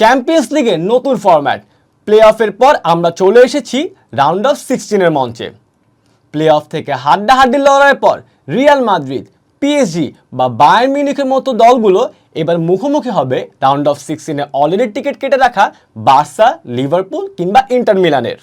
Champions লিগের নতুন format play অফের পর আমরা চলে এসেছি রাউন্ড অফ সিক্সটিনের মঞ্চে। প্লে অফ থেকে হাড্ডাহাড্ডি লড়াইয়ের পর রিয়াল মাদ্রিদ পিএসজি বা বায়ার মিউনিখের মতো দলগুলো এবার মুখোমুখি হবে রাউন্ড অফ সিক্সটিনে অলরেডি টিকিট কেটে রাখা বার্সা লিভারপুল কিংবা ইন্টার মিলানের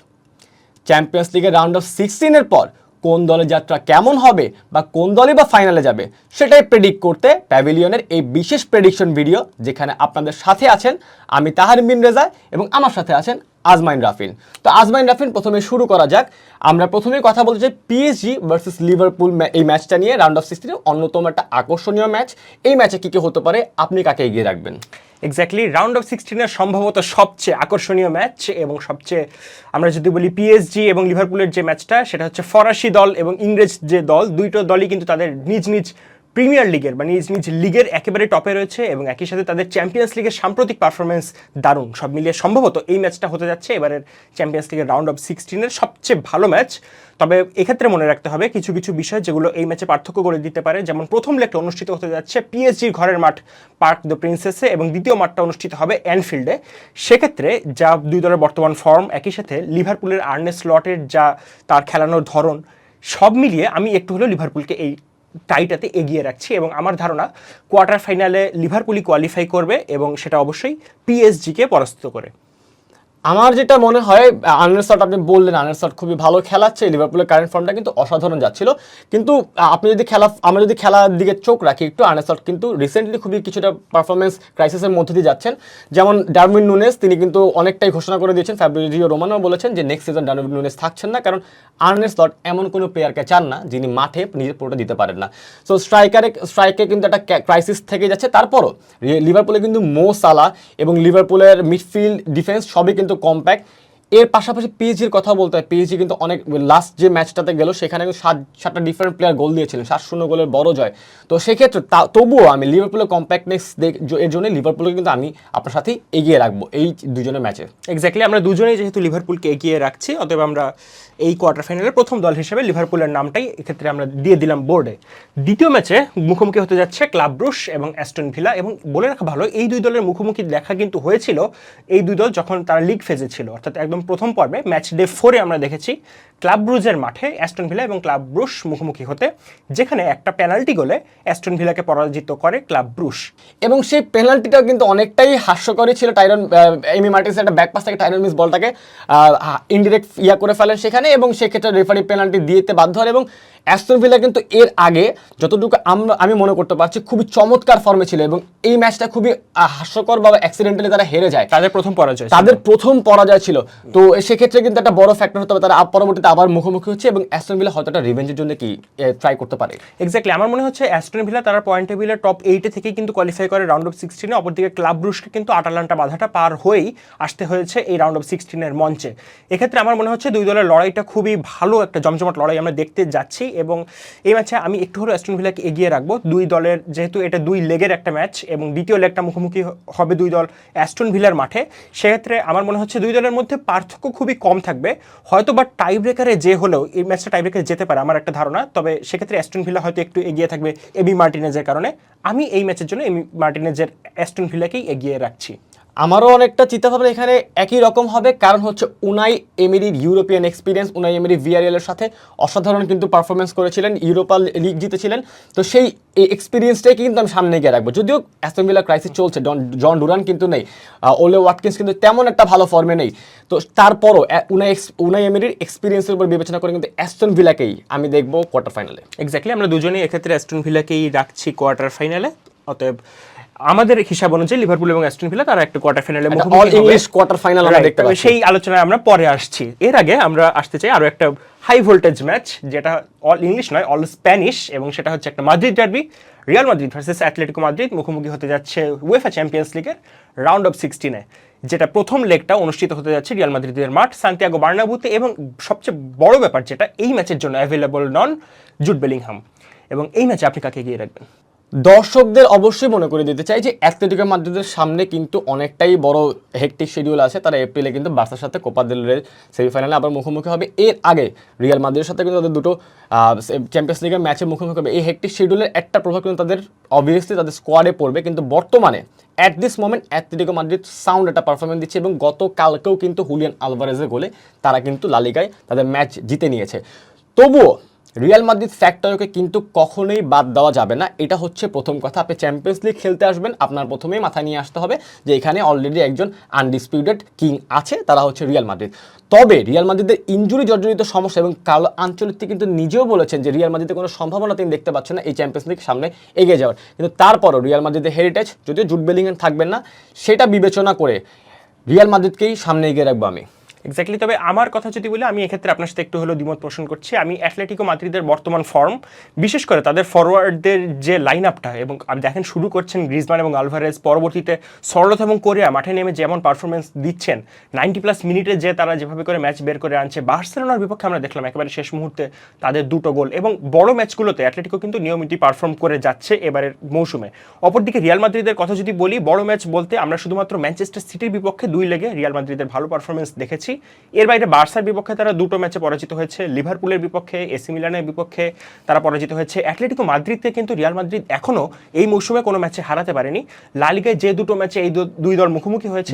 চ্যাম্পিয়ন্স লিগের রাউন্ড অফ সিক্সটিনের পর কোন দলের যাত্রা কেমন হবে বা কোন দলই বা ফাইনালে যাবে, সেটাই প্রেডিক্ট করতে প্যাভিলিয়নের এই বিশেষ প্রেডিকশন ভিডিও যেখানে আপনাদের সাথে আছেন আমি তাহার বিন রেজা এবং আমার সাথে আছেন আজমাইন রাফিন। তো আজমাইন রাফিন, প্রথমে শুরু করা যাক। আমরা প্রথমেই কথা বলতে চাই পিএসজি ভার্সেস লিভারপুল এই ম্যাচটা নিয়ে রাউন্ড অফ সিক্সটিনের অন্যতম একটা আকর্ষণীয় ম্যাচ এই ম্যাচে কী কী হতে পারে, আপনি কাকে এগিয়ে রাখবেন? এক্স্যাক্টলি রাউন্ড অফ সিক্সটিনের সম্ভবত সবচেয়ে আকর্ষণীয় ম্যাচ এবং সবচেয়ে আমরা যদি বলি পিএসজি এবং লিভারপুলের যে ম্যাচটা সেটা হচ্ছে ফরাসি দল এবং ইংরেজ যে দল, দুইটো দলই কিন্তু তাদের নিজ নিজ প্রিমিয়ার লিগের মানে নিজ নিজ লিগের একেবারে টপে রয়েছে এবং একই সাথে তাদের চ্যাম্পিয়ন্স লিগের সাম্প্রতিক পারফরমেন্স দারুণ। সব মিলিয়ে সম্ভবত এই ম্যাচটা হতে যাচ্ছে এবারের চ্যাম্পিয়ন্স লিগের রাউন্ড অফ সিক্সটিনের সবচেয়ে ভালো ম্যাচ। তবে এক্ষেত্রে মনে রাখতে হবে কিছু কিছু বিষয় যেগুলো এই ম্যাচে পার্থক্য করে দিতে পারে। যেমন প্রথম লেগটা অনুষ্ঠিত হতে যাচ্ছে পিএসজির ঘরের মাঠ পার্ক দ্য প্রিন্সেসে এবং দ্বিতীয় মাঠটা অনুষ্ঠিত হবে অ্যানফিল্ডে সেক্ষেত্রে যা দুই দলের বর্তমান ফর্ম একই সাথে লিভারপুলের আর্নেস স্লটের যা তার খেলানোর ধরন, সব মিলিয়ে আমি একটু হলেও লিভারপুলকে এই টাইটাতে এগিয়ে রাখছি এবং আমার ধারণা কোয়ার্টার ফাইনালে লিভারপুলই কোয়ালিফাই করবে এবং সেটা অবশ্যই পিএসজিকে পরাস্ত করে। আমার যেটা মনে হয় আনারসট আপনি বললেন আনারসট খুবই ভালো খেলাচ্ছে লিভারপুলের কারেন্ট ফর্মটা কিন্তু অসাধারণ যাচ্ছিল। কিন্তু আপনি যদি খেলা, আমরা যদি খেলার দিকে চোখ রাখি একটু আনারসট কিন্তু রিসেন্টলি খুবই কিছুটা পারফরমেন্স ক্রাইসিসের মধ্যে দিয়ে যাচ্ছেন। যেমন ডারউইন নুনেস তিনি কিন্তু অনেকটাই ঘোষণা করে দিয়েছেন ফ্যাব্রিজিও রোমানো বলেছেন যে নেক্সট সিজন ডারউইন নুনেস থাকছেন না, কারণ আর্নেস লট এমন কোনো প্লেয়ারকে চান না, যিনি মাঠে নিজের পুরোটা দিতে পারেন না। সো স্ট্রাইকারে স্ট্রাইকে কিন্তু একটা ক্রাইসিস থেকে যাচ্ছে। তারপরও লিভারপুলে কিন্তু মো সালা এবং লিভারপুলের মিডফিল্ড ডিফেন্স সবই কিন্তু কম্প্যাক্ট এর পাশাপাশি পিএইচজির কথা বলতে হয়। পিএইচজি কিন্তু অনেক লাস্ট যে ম্যাচটাতে গেল, সেখানে কিন্তু সাত, সাতটা ডিফারেন্ট প্লেয়ার গোল দিয়েছিলেন সাত শূন্য গোলের বড় জয়। তো সেক্ষেত্রে তবুও আমি লিভারপুলের কম্প্যাক্টনেস এর জন্য লিভারপুলকে কিন্তু আমি আপনার সাথে এগিয়ে রাখব এই দুজনের ম্যাচে এক্স্যাক্টলি আমরা দুজনেই যেহেতু লিভারপুলকে এগিয়ে রাখছি, অতএব আমরা এই কোয়ার্টার ফাইনালের প্রথম দল হিসেবে লিভারপুলের নামটাই এক্ষেত্রে আমরা দিয়ে দিলাম বোর্ডে দ্বিতীয় ম্যাচে মুখোমুখি হতে যাচ্ছে ক্লাব ব্রুশ এবং অ্যাস্টন ভিলা এবং বলে রাখা ভালো, এই দুই দলের মুখোমুখি দেখা কিন্তু হয়েছিল এই দুই দল যখন তারা লিগ ফেজে ছিল, অর্থাৎ একদম প্রথম পর্বে ম্যাচ ডে ফোরে আমরা দেখেছি ক্লাব ব্রুজের মাঠে অ্যাস্টন ভিলা এবং ক্লাব ব্রুশ মুখোমুখি হতে, যেখানে একটা পেনাল্টি গোলে অ্যাস্টন ভিলাকে পরাজিত করে ক্লাব ব্রুশ এবং সেই পেনাল্টিটাও কিন্তু অনেকটাই হাস্যকরই ছিল টাইরন এমি মার্টিন্স একটা ব্যাক পাস থেকে টাইরন মিস বলটাকে ইনডিরেক্ট ইয়া করে ফেলেন সেখানে। এবং সেক্ষেত্রে রেফারি পেনাল্টি দিতে বাধ্য হয় এবং অ্যাস্টন ভিলা কিন্তু এর আগে যতটুকু আমরা আমি মনে করতে পারছি খুবই চমৎকার ফর্মে ছিল এবং এই ম্যাচটা খুবই হাস্যকর বা অ্যাক্সিডেন্টালি তারা হেরে যায়। তাদের প্রথম পরাজয়। তাদের প্রথম পরাজয় ছিল। তো সেক্ষেত্রে কিন্তু একটা বড় ফ্যাক্টর হতে হবে তারা পরবর্তীতে আবার মুখোমুখি হচ্ছে এবং অ্যাস্টন ভিলা হয়তো একটা রিভেঞ্জের জন্য কি ট্রাই করতে পারে। এক্স্যাক্টলি আমার মনে হচ্ছে অ্যাস্টন ভিলা তারা পয়েন্ট টেবিলের টপ এইটে থেকেই কিন্তু কোয়ালিফাই করে রাউন্ড অফ সিক্সটিনে অপরদিকে ক্লাব ব্রুশকে কিন্তু আটালান্টা বাধাটা পার হয়েই আসতে হয়েছে এই রাউন্ড অফ সিক্সটিনের মঞ্চে। এক্ষেত্রে আমার মনে হচ্ছে দুই দলের লড়াইটা খুবই ভালো একটা জমজমাট লড়াই আমরা দেখতে যাচ্ছি এবং এই ম্যাচে আমি একটু হলেও অ্যাস্টন ভিলাকে এগিয়ে রাখব। দুই দলের যেহেতু এটা দুই লেগের একটা ম্যাচ এবং দ্বিতীয় লেগটা মুখোমুখি হবে দুই দল অ্যাস্টন ভিলার মাঠে, সেক্ষেত্রে আমার মনে হচ্ছে দুই দলের মধ্যে পার্থক্য খুবই কম থাকবে। হয়তো বা টাই ব্রেকারে যে হলেও এই ম্যাচটা টাই ব্রেকারে যেতে পারে আমার একটা ধারণা, তবে সেক্ষেত্রে অ্যাস্টন ভিলা হয়তো একটু এগিয়ে থাকবে এবি মার্টিনেজের কারণে। আমি এই ম্যাচের জন্য এবি মার্টিনেজের অ্যাস্টন ভিলাকেই এগিয়ে রাখছি। আমারও অনেকটা চিন্তাভাবনা এখানে একই রকম হবে। কারণ হচ্ছে উনাই এমিরির ইউরোপিয়ান এক্সপিরিয়েন্স উনাই এমিরি ভিআরএল এর সাথে অসাধারণ কিন্তু পারফরমেন্স করেছিলেন ইউরোপা লিগ জিতেছিলেন। তো সেই এই এক্সপিরিয়েন্সটাই কিন্তু আমি সামনে গিয়ে রাখব। যদিও অ্যাস্টন ভিলা ক্রাইসিস চলছে, জন ডুরান কিন্তু নেই ওলে ওয়াটকিন্স কিন্তু তেমন একটা ভালো ফর্মে নেই। তো তারপরও উনাই উনাই এমিরির এক্সপিরিয়েন্সের উপর বিবেচনা করে কিন্তু অ্যাস্টন ভিলাকেই আমি দেখব কোয়ার্টার ফাইনালে এক্স্যাক্টলি আমরা দুজনেই এক্ষেত্রে অ্যাস্টন ভিলাকেই রাখছি কোয়ার্টার ফাইনালে অতএব আমাদের হিসাব অনুযায়ী লিভারপুল এবং অ্যাস্টন ভিলা তারা একটা কোয়ার্টার ফাইনালে অল ইংলিশ কোয়ার্টার ফাইনাল আমরা দেখতে পাচ্ছি। সেই আলোচনায় আমরা পরে আসছি। এর আগে আমরা আসতে চাই আরও একটা হাই ভোল্টেজ ম্যাচ যেটা অল ইংলিশ নয় অল স্প্যানিশ এবং সেটা হচ্ছে একটা Madrid derby Real Madrid versus Atletico Madrid মুখোমুখি হতে যাচ্ছে উয়েফা চ্যাম্পিয়ন্স লিগের রাউন্ড অফ সিক্সটিনে যেটা প্রথম লেগটা অনুষ্ঠিত হতে যাচ্ছে রিয়াল মাদ্রিদের মাঠ সান্তিয়াগো বার্নাবুতে এবং সবচেয়ে বড় ব্যাপার যেটা এই ম্যাচের জন্য অ্যাভেলেবল নন জুট বেলিংহাম এবং এই ম্যাচে আপনি কাকে এগিয়ে রাখবেন? দর্শকদের অবশ্যই মনে করে দিতে চাই যে অ্যাথলেটিকো মাদ্রিদের সামনে কিন্তু অনেকটাই বড় হেকটিক শিডিউল আছে। তারা এপ্রিলে কিন্তু বার্সার সাথে কোপা দেল রে সেমিফাইনালে আবার মুখোমুখি হবে। এর আগে রিয়াল মাদ্রিদের সাথে কিন্তু তাদের দুটো চ্যাম্পিয়ন্স লিগের ম্যাচে মুখোমুখি হবে। এই হেকটিক শিডিউলের একটা প্রভাব কিন্তু তাদের অবভিয়াসলি তাদের স্কোয়াডে পড়বে। কিন্তু বর্তমানে at this moment Atletico Madrid sound একটা পারফরমেন্স দিচ্ছে এবং গতকালকেও কিন্তু হুলিয়ান আলভারেজের গোলে তারা কিন্তু লালিকায় তাদের ম্যাচ জিতে নিয়েছে। তবুও রিয়াল মাদ্রিদ ফ্যাক্টরকে কিন্তু কখনোই বাদ দেওয়া যাবে না। এটা হচ্ছে প্রথম কথা। আপনি চ্যাম্পিয়ন্স লিগ খেলতে আসবেন, আপনার প্রথমেই মাথায় নিয়ে আসতে হবে যে এখানে অলরেডি একজন আনডিসপিউটেড কিং আছে, তারা হচ্ছে রিয়াল মাদ্রিদ তবে রিয়াল মাদ্রিদের ইঞ্জুরি জর্জরিত সমস্যা এবং কার্লো আঞ্চলিক কিন্তু নিজেও বলেছেন যে রিয়াল মাদ্রিদের কোনো সম্ভাবনা তিনি দেখতে পাচ্ছেন না এই চ্যাম্পিয়ন্স লিগ সামনে এগিয়ে যাওয়ার। কিন্তু তারপরও রিয়াল মাদ্রিদের হেরিটেজ যদিও জুট বেলিংয়েন থাকবেন না, সেটা বিবেচনা করে রিয়াল মাদ্রিদকেই সামনে এগিয়ে রাখব আমি। এক্স্যাক্টলি তবে আমার কথা যদি বলি, আমি এক্ষেত্রে আপনার সাথে একটু হলেও দ্বিমত পোষণ করছি। আমি অ্যাথলেটিকো মাদ্রিদের বর্তমান ফর্ম বিশেষ করে তাদের ফরওয়ার্ডদের যে লাইন আপটা এবং আপনি দেখেন শুরু করছেন গ্রিজমান এবং আলভারেজ পরবর্তীতে সরলথ এবং কোরিয়া মাঠে নেমে যেমন পারফরমেন্স দিচ্ছেন নাইনটি প্লাস মিনিটে যে তারা যেভাবে করে ম্যাচ বের করে আনছে বার্সেলোনার বিপক্ষে আমরা দেখলাম একেবারে শেষ মুহূর্তে তাদের দুটো গোল এবং বড় ম্যাচগুলোতে অ্যাথলেটিকো কিন্তু নিয়মিতই পারফর্ম করে যাচ্ছে এবারের মৌসুমে। অপরদিকে রিয়াল মাদ্রিদের কথা যদি বলি, বড় ম্যাচ বলতে আমরা শুধুমাত্র ম্যানচেস্টার সিটির বিপক্ষে দুই লেগে রিয়াল মাদ্রিদের ভালো পারফরমেন্স দেখেছি। এর বাইরে বার্সার বিপক্ষে তারা দুটো ম্যাচে পরাজিত হয়েছে। লিভারপুলের বিপক্ষে এসি মিলানের বিপক্ষে তারা পরাজিত হয়েছে। অ্যাথলেটিকো মাদ্রিদকে কিন্তু রিয়াল মাদ্রিদ এখনও এই মৌসুমে কোনো ম্যাচে হারাতে পারেনি। লালিগায় যে দুটো ম্যাচে এই দুই দল মুখোমুখি হয়েছে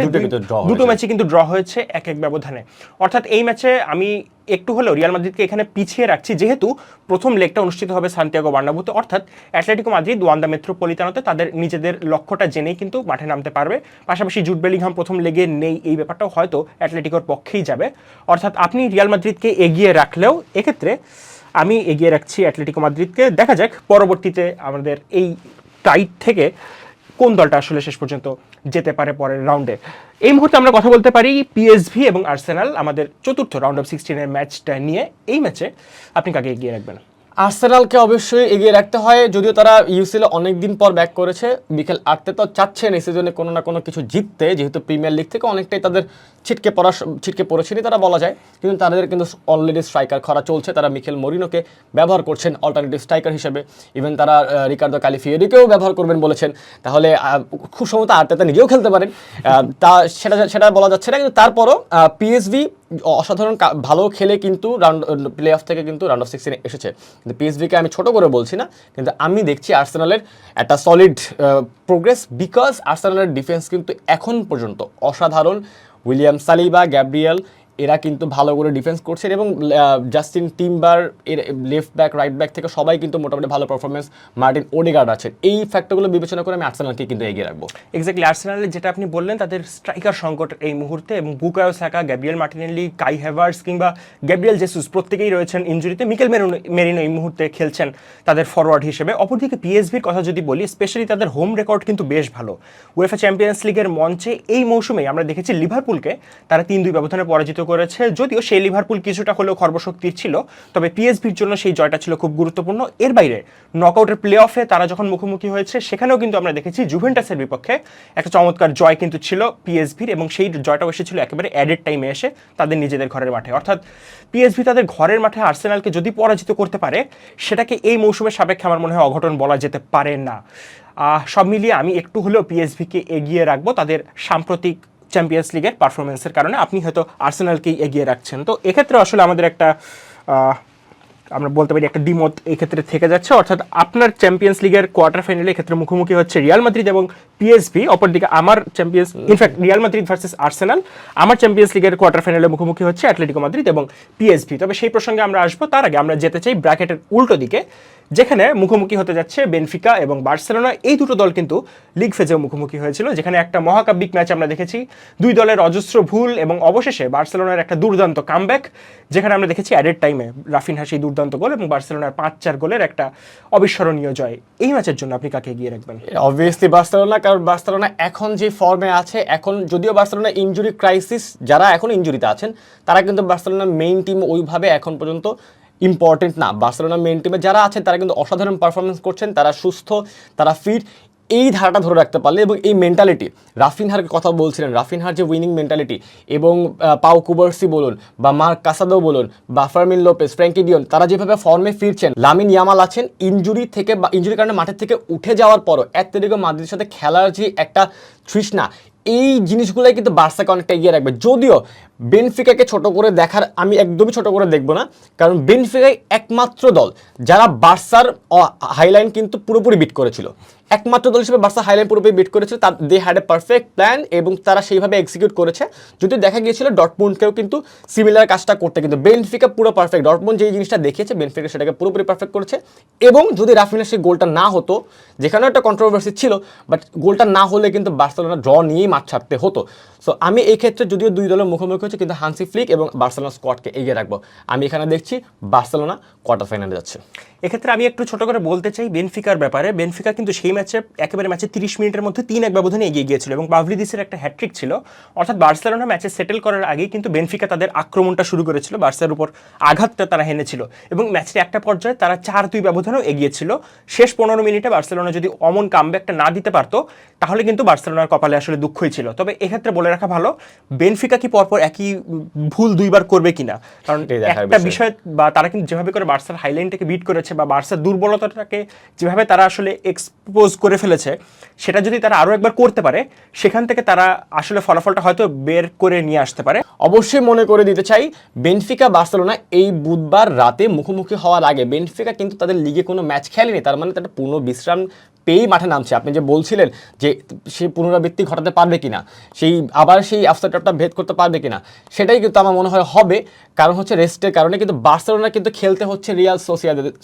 দুটো। ম্যাচে কিন্তু ড্র হয়েছে এক এক ব্যবধানে। অর্থাৎ এই ম্যাচে আমি একটু হলেও রিয়াল মাদ্রিদকে এখানে পিছিয়ে রাখছি, যেহেতু প্রথম লেগটা অনুষ্ঠিত হবে সান্তিয়াগো বার্নাবুতে। অর্থাৎ অ্যাটলেটিকো মাদ্রিদ ওয়ান্দা মেট্রোপলিতানোতে তাদের নিজেদের লক্ষ্যটা জেনেই কিন্তু মাঠে নামতে পারবে। পাশাপাশি জুট বেলিংহাম প্রথম লেগে নেই, এই ব্যাপারটাও হয়তো অ্যাটলেটিকোর পক্ষেই যাবে। অর্থাৎ আপনি রিয়াল মাদ্রিদকে এগিয়ে রাখলেও এক্ষেত্রে আমি এগিয়ে রাখছি অ্যাটলেটিকো মাদ্রিদকে। দেখা যাক, পরবর্তীতে আমাদের এই টাইট থেকে কোন দলটা আসলে শেষ পর্যন্ত যেতে পারে পরের রাউন্ডে এই মুহূর্তে আমরা কথা বলতে পারি পিএসভি এবং আর্সেনাল আমাদের চতুর্থ রাউন্ড অফ সিক্সটিনের ম্যাচটা নিয়ে। এই ম্যাচে আপনি কাকে এগিয়ে রাখবেন? আর্সেনালকে অবশ্যই এগিয়ে রাখতে হয়, যদিও তারা ইউসিএল অনেক দিন পর ব্যাক করেছে। বিকেল আটতে তো চাচ্ছেন এই সিজনে কোনো না কোনো কিছু জিততে, যেহেতু প্রিমিয়ার লিগ থেকে অনেকটাই তাদের ছিটকে পড়া ছিটকে পড়েছেনি তারা বলা যায়। কিন্তু তাদের কিন্তু অলরেডি স্ট্রাইকার খরা চলছে। তারা মিখেল মরিনোকে ব্যবহার করছেন অল্টারনেটিভ স্ট্রাইকার হিসেবে। ইভেন তারা রিকার্দো ক্যালিফিয়েরিকেও ব্যবহার করবেন বলেছেন। তাহলে খুব সম্ভবত আর্তেতা নিজেও খেলতে পারেন। তা সেটা সেটা বলা যাচ্ছে না। কিন্তু তারপরও পিএসভি অসাধারণ ভালো খেলে কিন্তু রাউন্ড প্লে অফ থেকে কিন্তু রাউন্ড অফ সিক্সটিনে এসেছে। কিন্তু পিএসভিকে আমি ছোট করে বলছি না। কিন্তু আমি দেখছি আর্সেনালের একটা সলিড প্রোগ্রেস বিকজ আর্সেনালের ডিফেন্স কিন্তু এখন পর্যন্ত অসাধারণ। উইলিয়াম সালিবা গ্যাব্রিয়েল এরা কিন্তু ভালো করে ডিফেন্স করছেন এবং জাস্টিন টিম্বার এর লেফট ব্যাক রাইট ব্যাক থেকে সবাই কিন্তু মোটামুটি ভালো পারফরমেন্স মার্টিন ওডেগার্ড আছেন এই ফ্যাক্টরগুলো বিবেচনা করে আমি আর্সেনালকে কিন্তু এগিয়ে রাখব। এক্স্যাক্টলি আর্সেনালের যেটা আপনি বললেন, তাদের স্ট্রাইকার সংকট এই মুহূর্তে এবং Bukayo Saka Gabriel Martinelli Kai Havertz কিংবা গ্যাব্রিয়েল জেসুস প্রত্যেকেই রয়েছেন ইঞ্জুরিতে মিকেল মেরিনো মেরিনো এই মুহূর্তে খেলছেন তাদের ফরওয়ার্ড হিসেবে। অপরদিকে পিএসভির কথা যদি বলি স্পেশালি তাদের হোম রেকর্ড কিন্তু বেশ ভালো। উয়েফা চ্যাম্পিয়ন্স লিগের মঞ্চে এই মৌসুমে আমরা দেখেছি লিভারপুলকে তারা তিন দুই ব্যবধানে পরাজিত করেছে, যদিও সেই লিভারপুল কিছুটা হলেও খর্বশক্তির ছিল, তবে পিএসভির জন্য সেই জয়টা ছিল খুব গুরুত্বপূর্ণ। এর বাইরে নকআউটের প্লে অফে তারা যখন মুখোমুখি হয়েছে, সেখানেও কিন্তু আমরা দেখেছি জুভেন্টাসের বিপক্ষে একটা চমৎকার জয় কিন্তু ছিল পিএসভির এবং সেই জয়টাও এসেছিল একেবারে অ্যাডেড টাইমে এসে তাদের নিজেদের ঘরের মাঠে। অর্থাৎ পিএসভি তাদের ঘরের মাঠে আর্সেনালকে যদি পরাজিত করতে পারে, সেটাকে এই মৌসুমের সাপেক্ষে আমার মনে হয় অঘটন বলা যেতে পারে না। সব মিলিয়ে আমি একটু হলেও পিএসভিকে এগিয়ে রাখব, তাদের সাম্প্রতিক চ্যাম্পিয়ন্স লিগের পারফরমেন্সের কারণে আপনি হয়তো আর্সেনালকেই এগিয়ে রাখছেন। তো এক্ষেত্রে আসলে আমাদের একটা আমরা বলতে পারি একটা ডিমত এক্ষেত্রে থেকে যাচ্ছে। অর্থাৎ আপনার চ্যাম্পিয়ন্স লিগের কোয়ার্টার ফাইনালে ক্ষেত্রে মুখোমুখি হচ্ছে রিয়াল মাদ্রিদ এবং পিএসভি অপরদিকে আমার champions in fact Real Madrid versus Arsenal আমার চ্যাম্পিয়ন্স লিগের কোয়ার্টার ফাইনালে মুখোমুখি হচ্ছে অ্যাটলেটিকো মাদ্রিদ এবং পিএসভি তবে সেই প্রসঙ্গে আমরা আসব। তার আগে আমরা যেতে চাই ব্র্যাকেটের উল্টো দিকে। যেখানে মুখোমুখি হতে যাচ্ছে বেনফিকা এবং বার্সেলোনা। এই দুটো দল কিন্তু লিগ ফেজেও মুখোমুখি হয়েছিল, যেখানে একটা মহাকাব্যিক ম্যাচ আমরা দেখেছি। দুই দলের অজস্র ভুল এবং অবশেষে বার্সেলোনার একটা দুর্দান্ত কামব্যাক যেখানে আমরা দেখেছি অ্যাডেড টাইমে রাফিন হাসি দুর্দান্ত গোল এবং বার্সেলোনার পাঁচ চার গোলের একটা অবিস্মরণীয় জয়। এই ম্যাচের জন্য আপনি কাকে এগিয়ে রাখবেন? অবভিয়াসলি বার্সেলোনা, কারণ বার্সেলোনা এখন যে ফর্মে আছে, এখন যদিও বার্সেলোনা ইনজুরি ক্রাইসিস যারা এখন ইনজুরিতে আছেন, তারা কিন্তু বার্সেলোনার মেইন টিম ওইভাবে এখন পর্যন্ত ইম্পর্টেন্ট না। বার্সেলোনা মেইন টিমে যারা আছেন, তারা কিন্তু অসাধারণ পারফরমেন্স করছেন, তারা সুস্থ, তারা ফিট এই ধারাটা ধরে রাখতে পারলে এবং এই মেন্টালিটি রাফিনহার কথা বলছিলেন, রাফিনহার যে উইনিং মেন্টালিটি এবং পাও কুবার্সি বলুন বা মার্ক কাসাদো বলুন বা ফার্মিন লোপেস ফ্র্যাঙ্কি ডিয়ন, তারা যেভাবে ফর্মে ফিরছেন, লামিন ইয়ামাল আছেন ইনজুরি থেকে বা ইনজুরির কারণে মাঠের থেকে উঠে যাওয়ার পরও অ্যাথলেটিকো মাদ্রিদের সাথে খেলার যে একটা তৃষ্ণা এই জিনিসগুলোই কিন্তু বার্সাকে অনেকটা এগিয়ে রাখবে। যদিও বেনফিকাকে ছোট করে দেখার আমি একদমই ছোট করে দেখব না, কারণ বেনফিকাই একমাত্র দল যারা বার্সার হাইলাইন কিন্তু পুরোপুরি বিট করেছিল। একমাত্র দল হিসেবে বার্সা হাইলাইন পুরোপুরি বিট করেছিল তার they had a perfect plan এবং তারা সেইভাবে এক্সিকিউট করেছে। যদি দেখা গিয়েছিল ডটমুন্ডকেও কিন্তু সিমিলার কাজটা করতে কিন্তু বেনফিকা পুরো পারফেক্ট ডটমুন্ড যেই জিনিসটা দেখিয়েছে, বেনফিকা সেটাকে পুরোপুরি পারফেক্ট করেছে। এবং যদি রাফিনা সেই গোলটা না হতো, যেখানেও একটা কন্ট্রোভার্সি ছিল বাট গোলটা না হলে কিন্তু বার্সেলোনা ড্র নিয়েই মাঠ ছাড়তে হতো। সো আমি এই ক্ষেত্রে যদিও দুই দলের মুখোমুখি হচ্ছে কিন্তু হানসি ফ্লিক এবং বার্সেলোনা স্কোয়াডকে এগিয়ে রাখব। আমি এখানে দেখছি, বার্সেলোনা কোয়ার্টার ফাইনালে যাচ্ছে। এক্ষেত্রে আমি একটু ছোট করে বলতে চাই বেনফিকার ব্যাপারে। বেনফিকা কিন্তু সেই ম্যাচে একেবারে ম্যাচে তিরিশ মিনিটের মধ্যে তিন এক ব্যবধানে এগিয়ে গিয়েছিল এবং পাভলিদিসের একটা হ্যাট্রিক ছিল। অর্থাৎ বার্সেলোনা ম্যাচে সেটেল করার আগেই কিন্তু বেনফিকা তাদের আক্রমণটা শুরু করেছিল। বার্সার উপর আঘাতটা তারা হেনেছিল এবং ম্যাচের একটা পর্যায়ে তারা চার দুই ব্যবধানেও এগিয়েছিল। শেষ পনেরো মিনিটে বার্সেলোনা যদি অমন কামব্যাকটা না দিতে পারতো তাহলে কিন্তু বার্সেলোনার কপালে আসলে দুঃখই ছিল। তবে এক্ষেত্রে বলে রাখা ভালো বেনফিকা কি পরপর একই ভুল দুইবার করবে কিনা? কারণ একটা বিষয়। বা তারা কিন্তু যেভাবে করে বার্সার হাইলাইনটাকে বিট করেছে বা বার্সার দুর্বলতাটাকে যেভাবে তারা আসলে এক্সপোজ করে ফেলেছে, সেটা যদি তারা আরও একবার করতে পারে, সেখান থেকে তারা আসলে ফলাফলটা হয়তো বের করে নিয়ে আসতে পারে। অবশ্যই মনে করে দিতে চাই, বেনফিকা বার্সেলোনা এই বুধবার রাতে মুখোমুখি হওয়ার আগে, বেনফিকা কিন্তু তাদের লিগে কোনো ম্যাচ খেলেনি, তার মানে তাদের পূর্ণ বিশ্রাম পেয়েই মাঠে নামছে। আপনি যে বলছিলেন যে সেই পুনরাবৃত্তি ঘটাতে পারবে কিনা, সেই আবার সেই আফসারটা ভেদ করতে পারবে কিনা, সেটাই কিন্তু আমার মনে হয় হবে। কারণ হচ্ছে রেস্টের কারণে কিন্তু বার্সেলোনা কিন্তু খেলতে হচ্ছে রিয়াল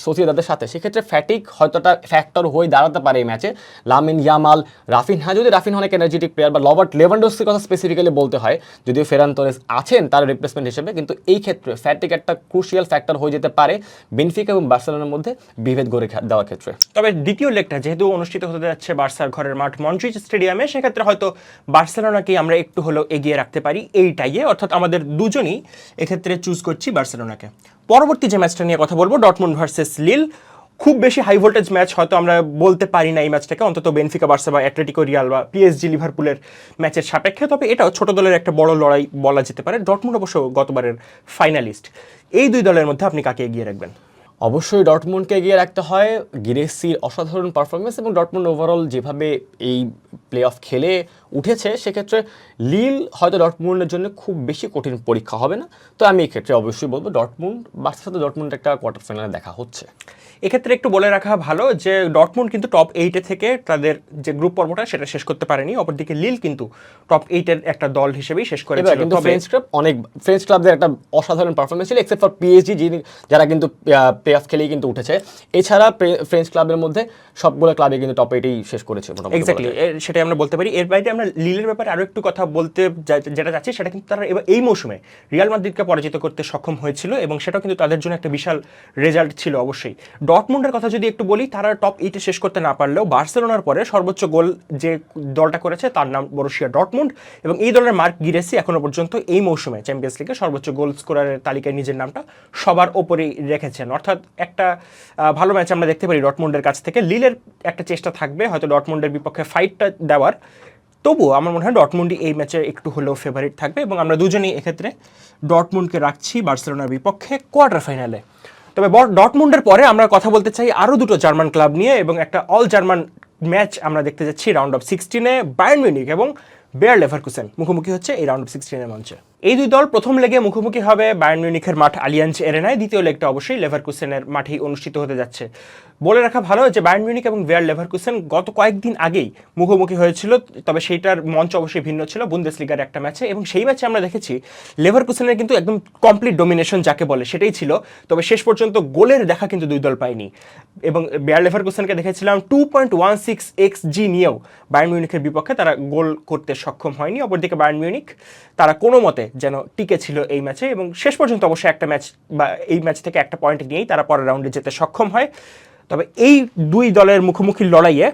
সোসিয়াদের সাথে। সেক্ষেত্রে ফ্যাটিক হয়তো একটা ফ্যাক্টর হয়ে দাঁড়াতে পারে এই ম্যাচে লামিন ইয়ামাল রাফিন হ্যাঁ যদি রাফিন অনেক এনার্জেটিক প্লেয়ার বা লবার্ট লেভানডোসির কথা স্পেসিফিক্যালি বলতে হয়, যদিও ফেরান তোরেস আছেন তার রিপ্লেসমেন্ট হিসেবে, কিন্তু এই ক্ষেত্রে ফ্যাটিক একটা ক্রুশিয়াল ফ্যাক্টর হয়ে যেতে পারে। বেনফিকা এবং বার্সেলোনার মধ্যে বিভেদ গড়ে দেওয়ার ক্ষেত্রে। তবে দ্বিতীয় লেগটা যেহেতু অনুষ্ঠিত হতে যাচ্ছে বার্সার ঘরের মাঠ মন্ট্রিচ স্টেডিয়ামে। সেক্ষেত্রে হয়তো বার্সেলোনাকেই আমরা একটু হলেও এগিয়ে রাখতে পারি এইটাইয়ে অর্থাৎ আমাদের দুজনই এক্ষেত্রে চুজ করছি বার্সেলোনাকে। পরবর্তী যে ম্যাচটা নিয়ে কথা বলব ডটমুন্ড ভার্সেস লিল খুব বেশি হাই ভোল্টেজ ম্যাচ হয়তো আমরা বলতে পারি না এই ম্যাচটাকে অন্তত বেনফিকা বার্সা বা অ্যাটলেটিকো রিয়াল বা পিএসজি লিভারপুলের ম্যাচের সাপেক্ষে। তবে এটাও ছোট দলের একটা বড় লড়াই বলা যেতে পারে। ডটমুন্ড অবশ্য গতবারের ফাইনালিস্ট এই দুই দলের মধ্যে আপনি কাকে এগিয়ে রাখবেন? অবশ্যই ডটমুন্ডকে এগিয়ে রাখতে হয়। গিরেসির অসাধারণ পারফরমেন্স এবং ডটমুন্ড ওভারঅল যেভাবে এই প্লে অফ খেলে উঠেছে, সেক্ষেত্রে লিল হয়তো ডটমুন্ডের জন্য খুব বেশি কঠিন পরীক্ষা হবে না। তো আমি এক্ষেত্রে অবশ্যই বলব ডটমুন্ড বার্সার সাথে ডটমুন্ড একটা কোয়ার্টার ফাইনালে দেখা হচ্ছে। এক্ষেত্রে একটু বলে রাখা ভালো যে ডটমুন্ড কিন্তু টপ এইটে থেকে তাদের যে গ্রুপ পর্বটা সেটা শেষ করতে পারেনি। অপরদিকে লিল কিন্তু টপ এইটের একটা দল হিসেবেই শেষ করেছিল। কিন্তু ফ্রেঞ্চ ক্লাব অনেক ফ্রেঞ্চ ক্লাবদের একটা অসাধারণ পারফরমেন্স ছিল এক্সেপ্ট ফর পিএসজি যিনি যারা কিন্তু প্লে অফ খেলেই কিন্তু উঠেছে। এছাড়া ফ্রেঞ্চ ক্লাবের মধ্যে সবগুলো ক্লাবে কিন্তু টপ এইটেই শেষ করেছে এক্স্যাক্টলি সেটাই আমরা বলতে পারি। এর বাইরে আমরা লিলের ব্যাপারে আরও একটু কথা বলতে যেটা যাচ্ছি সেটা কিন্তু তারা এবার এই মৌসুমে রিয়াল মাদ্রিদকে পরাজিত করতে সক্ষম হয়েছিল এবং সেটাও কিন্তু তাদের জন্য একটা বিশাল রেজাল্ট ছিল অবশ্যই। ডটমুন্ডের কথা যদি একটু বলি, তারা টপ এইটে শেষ করতে না পারলেও বার্সেলোনার পরে সর্বোচ্চ গোল যে দলটা করেছে, তার নাম বরুশিয়া ডটমুন্ড। এবং এই দলের মার্ক গিরেসি এখনও পর্যন্ত এই মৌসুমে চ্যাম্পিয়ন্স লিগে সর্বোচ্চ গোল স্কোরারের তালিকায় নিজের নামটা সবার ওপরেই রেখেছেন। অর্থাৎ একটা ভালো ম্যাচ আমরা দেখতে পারি ডটমুন্ডের কাছ থেকে। লিলের একটা চেষ্টা থাকবে, হয়তো ডটমুন্ডের বিপক্ষে ফাইটটা দেওয়ার। তবুও আমার মনে হয় ডটমুন্ডই এই ম্যাচে একটু হলেও ফেভারিট থাকবে। এবং আমরা দুজনেই এক্ষেত্রে ডটমুন্ডকে রাখছি বার্সেলোনার বিপক্ষে কোয়ার্টার ফাইনালে তবে ডটমুন্ডের পরে আমরা কথা বলতে চাই আরও দুটো জার্মান ক্লাব নিয়ে এবং একটা অল জার্মান ম্যাচ আমরা দেখতে যাচ্ছি রাউন্ড অফ সিক্সটিনে বায়ার্ন মিউনিক এবং বেয়ার লেভারকুসেন মুখোমুখি হচ্ছে এই রাউন্ড অফ সিক্সটিনের মঞ্চে। এই দুই দল প্রথম লেগে মুখোমুখি হবে বায়ার্ন মিউনিখের মাঠ আলিয়াঞ্জ এরেনায়। দ্বিতীয় লেগটা অবশ্যই লেভারকুসেনের মাঠেই অনুষ্ঠিত হতে যাচ্ছে। বলে রাখা ভালো যে বায়ার্ন মিউনিক এবং বেয়ার লেভারকুসেন গত কয়েকদিন আগেই মুখোমুখি হয়েছিল, তবে সেইটার মঞ্চ অবশ্যই ভিন্ন ছিল বুন্দেস লিগার একটা ম্যাচে এবং সেই ম্যাচে আমরা দেখেছি লেভারকুসেনের কিন্তু একদম কমপ্লিট ডোমিনেশন যাকে বলে সেটাই ছিল, তবে শেষ পর্যন্ত গোলের দেখা কিন্তু দুই দল পায়নি। এবং বেয়ার লেভারকুসেনকে দেখেছিলাম two point one six x G নিয়েও বায়ার্ন মিউনিকের বিপক্ষে তারা গোল করতে সক্ষম হয়নি। অপরদিকে বায়ার্ন মিউনিক তারা কোনো মতে যেন টিকে ছিল এই ম্যাচে এবং শেষ পর্যন্ত অবশ্যই একটা ম্যাচ বা এই ম্যাচ থেকে একটা পয়েন্ট নিয়েই তারা পরের রাউন্ডে যেতে সক্ষম হয়। তবে এই দুই দলের মুখোমুখি লড়াইয়ে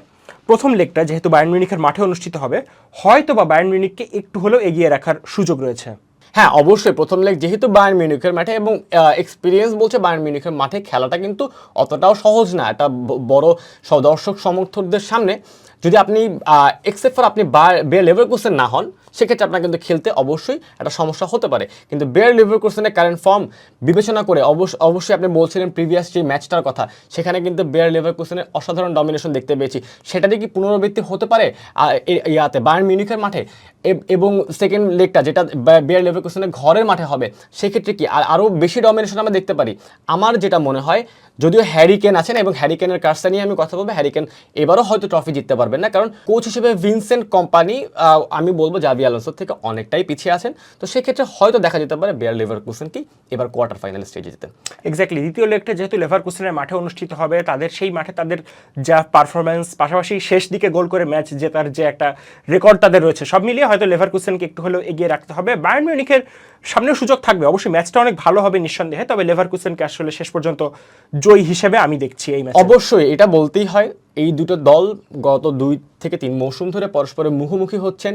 প্রথম লেগটা যেহেতু বায়ার্ন মিউনিকের মাঠে অনুষ্ঠিত হবে হয়তো বা বায়ার্ন মিউনিককে একটু হলেও এগিয়ে রাখার সুযোগ রয়েছে। হ্যাঁ অবশ্যই। প্রথম লেগ যেহেতু বায়ার্ন মিউনিখের মাঠে এবং এক্সপিরিয়েন্স বলছে বায়ার্ন মিউনিখের মাঠে খেলাটা কিন্তু অতটাও সহজ না। একটা ব- বড় দর্শক সমর্থকদের সামনে। যদি আপনি এক্সেপ্ট ফর আপনি বেয়ার লেভার কোর্সেন না হন, সেক্ষেত্রে আপনার কিন্তু খেলতে অবশ্যই একটা সমস্যা হতে পারে। কিন্তু বেয়ার লেভার কোর্সেনের কারেন্ট ফর্ম বিবেচনা করে অবশ্য- অবশ্যই আপনি বলছিলেন প্রিভিয়াস যে ম্যাচটার কথা, সেখানে কিন্তু বেয়ার লেভার কোর্সেনের অসাধারণ ডমিনেশন দেখতে পেয়েছি। সেটাতে কি পুনরাবৃত্তি হতে পারে? ইয়াতে বায়ার্ন মিউনিখের মাঠে? এব- সেকেন্ড লেগটা যেটা বেয়ার লেভার কোর্সেনের ঘরের মাঠে হবে, সেক্ষেত্রে কি? আর আরও বেশি ডমিনেশন আমরা দেখতে পারি। আমার যেটা মনে হয়, যদিও হ্যারিকেন আছেন এবং হ্যারিকেনের কাজটা নিয়ে আমি কথা বলব হ্যারিকেন এবারও হয়তো ট্রফি জিততে পারবেন না। কারণ কোচ হিসেবে ভিনসেন্ট কোম্পানি আমি বলব জাভি আলোসোর থেকে অনেকটাই পিছিয়ে আছেন। তো সেক্ষেত্রে হয়তো দেখা যেতে পারে বেয়ার লেভার কোর্সেনকেই এবার কোয়ার্টার ফাইনাল স্টেজে যেতে। এক্স্যাক্টলি দ্বিতীয় লেগটা যেহেতু লেভার কুসেনের মাঠে অনুষ্ঠিত হবে, তাদের সেই মাঠে তাদের যা পারফরমেন্স পাশাপাশি শেষ দিকে গোল করে ম্যাচ জেতার যে একটা রেকর্ড তাদের রয়েছে, সব মিলিয়ে হয়তো লেভার কুসেনকে একটু হলেও এগিয়ে রাখতে হবে। বায়ার্ন মিউনিখের সামনেও সুযোগ থাকবে। অবশ্যই ম্যাচটা অনেক ভালো হবে নিঃসন্দেহে, তবে লেভার কুসেনকে আসলে শেষ পর্যন্ত জয়ী হিসেবে আমি দেখছি এই ম্যাচ। অবশ্যই, এটা বলতেই হয়, এই দুটো দল গত দুই থেকে তিন মৌসুম ধরে পরস্পরের মুখোমুখি হচ্ছেন,